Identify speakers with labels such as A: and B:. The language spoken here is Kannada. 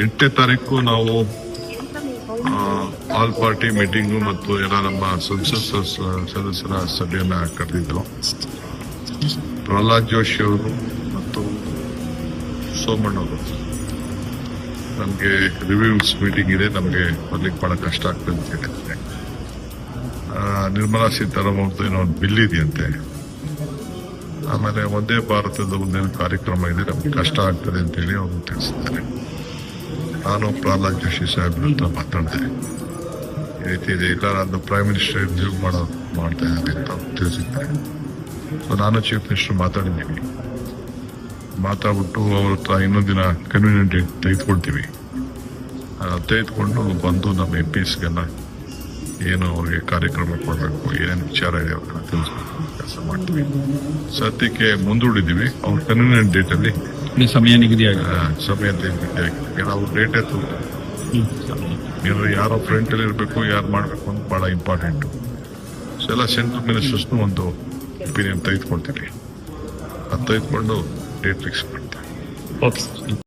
A: ಎಂಟನೇ ತಾರೀಕು ನಾವು ಆಲ್ ಪಾರ್ಟಿ ಮೀಟಿಂಗು ಮತ್ತು ಎಲ್ಲ ನಮ್ಮ ಸಂಸತ್ ಸದಸ್ಯ- ಸದಸ್ಯರ ಸಭೆಯನ್ನು ಕರೆದಿದ್ದರು ಪ್ರಹ್ಲಾದ್ ಜೋಶಿ ಅವರು ಮತ್ತು ಸೋಮಣ್ಣ ಅವರು. ನಮಗೆ ರಿವ್ಯೂಸ್ ಮೀಟಿಂಗ್ ಇದೆ, ನಮಗೆ ಬರ್ಲಿಕ್ಕೆ ಭಾಳ ಕಷ್ಟ ಆಗ್ತದೆ ಅಂತ ಹೇಳಿದ್ರೆ ನಿರ್ಮಲಾ ಸೀತಾರಾಮನ್ ಏನೋ ಒಂದು ಬಿಲ್ ಇದೆಯಂತೆ. ಆಮೇಲೆ ಒಂದೇ ಭಾರತದ ಒಂದೇನು ಕಾರ್ಯಕ್ರಮ ಇದೆ, ನಮ್ಗೆ ಕಷ್ಟ ಆಗ್ತದೆ ಅಂತೇಳಿ ಅವರು ತಿಳಿಸಿದ್ದಾರೆ. ನಾನು ಪ್ರಹ್ಲಾದ್ ಜೋಶಿ ಸಾಹೇಬ್ರ ಹತ್ರ ಮಾತಾಡಿದೆ ಈ ರೀತಿ ಇದೆ ಇಲ್ಲ, ನಾನು ಪ್ರೈಮ್ ಮಿನಿಸ್ಟರ್ ಇಂಟರ್ವ್ಯೂ ಮಾಡೋ, ಮಾಡ್ತಾ ಇದ್ದೀನಿ ಅಂತ ತಿಳಿಸಿದ್ದಾರೆ. ಸೊ ನಾನು ಚೀಫ್ ಮಿನಿಸ್ಟರ್ ಮಾತಾಡಿದ್ದೀನಿ ಮಾತಾಡ್ಬಿಟ್ಟು ಅವ್ರ ಹತ್ರ ಇನ್ನೊಂದು ದಿನ ಕನ್ವೀನಿಯಂಟ್ ಡೇಟ್ ತೆಗೆದುಕೊಳ್ತೀವಿ. ತೆಗೆದುಕೊಂಡು ಬಂದು ನಮ್ಮ ಎಂ ಪಿಸ್ಗೆಲ್ಲ ಏನು ಅವ್ರಿಗೆ ಕಾರ್ಯಕ್ರಮ ಕೊಡಬೇಕು, ಏನೇನು ವಿಚಾರ ಇದೆ ಅವ್ರನ್ನ ತಿಳಿಸ್ಬೇಕು, ಕೆಲಸ ಮಾಡ್ತೀವಿ. ಸದ್ಯಕ್ಕೆ ಮುಂದೂಡಿದ್ದೀವಿ. ಅವ್ರ ಕನ್ವೀನಿಯಂಟ್ ಡೇಟಲ್ಲಿ
B: ಈ ಸಮಯ ನಿಗದಿಯಾಗಿದೆ.
A: ಆ, ಸಭೆಯಲ್ಲಿ ನಾವು ಡೇಟ್ ಎತ್ತು ನೀವು ಯಾರೋ ಫ್ರಂಟಲ್ಲಿ ಇರಬೇಕು ಯಾರು ಮಾಡಬೇಕು ಅಂತ ಭಾಳ ಇಂಪಾರ್ಟೆಂಟು ಸೊ ಎಲ್ಲ ಸೆಂಟ್ರಲ್ ಮಿನಿಸ್ಟರ್ಸ್ನು ಒಂದು ಒಪಿನಿಯನ್ ತೆಗೆದುಕೊಳ್ತೀವಿ ಅದು ತೆಗೆದುಕೊಂಡು ಡೇಟ್ ಫಿಕ್ಸ್ ಮಾಡ್ತೀವಿ
B: ಓಕೆ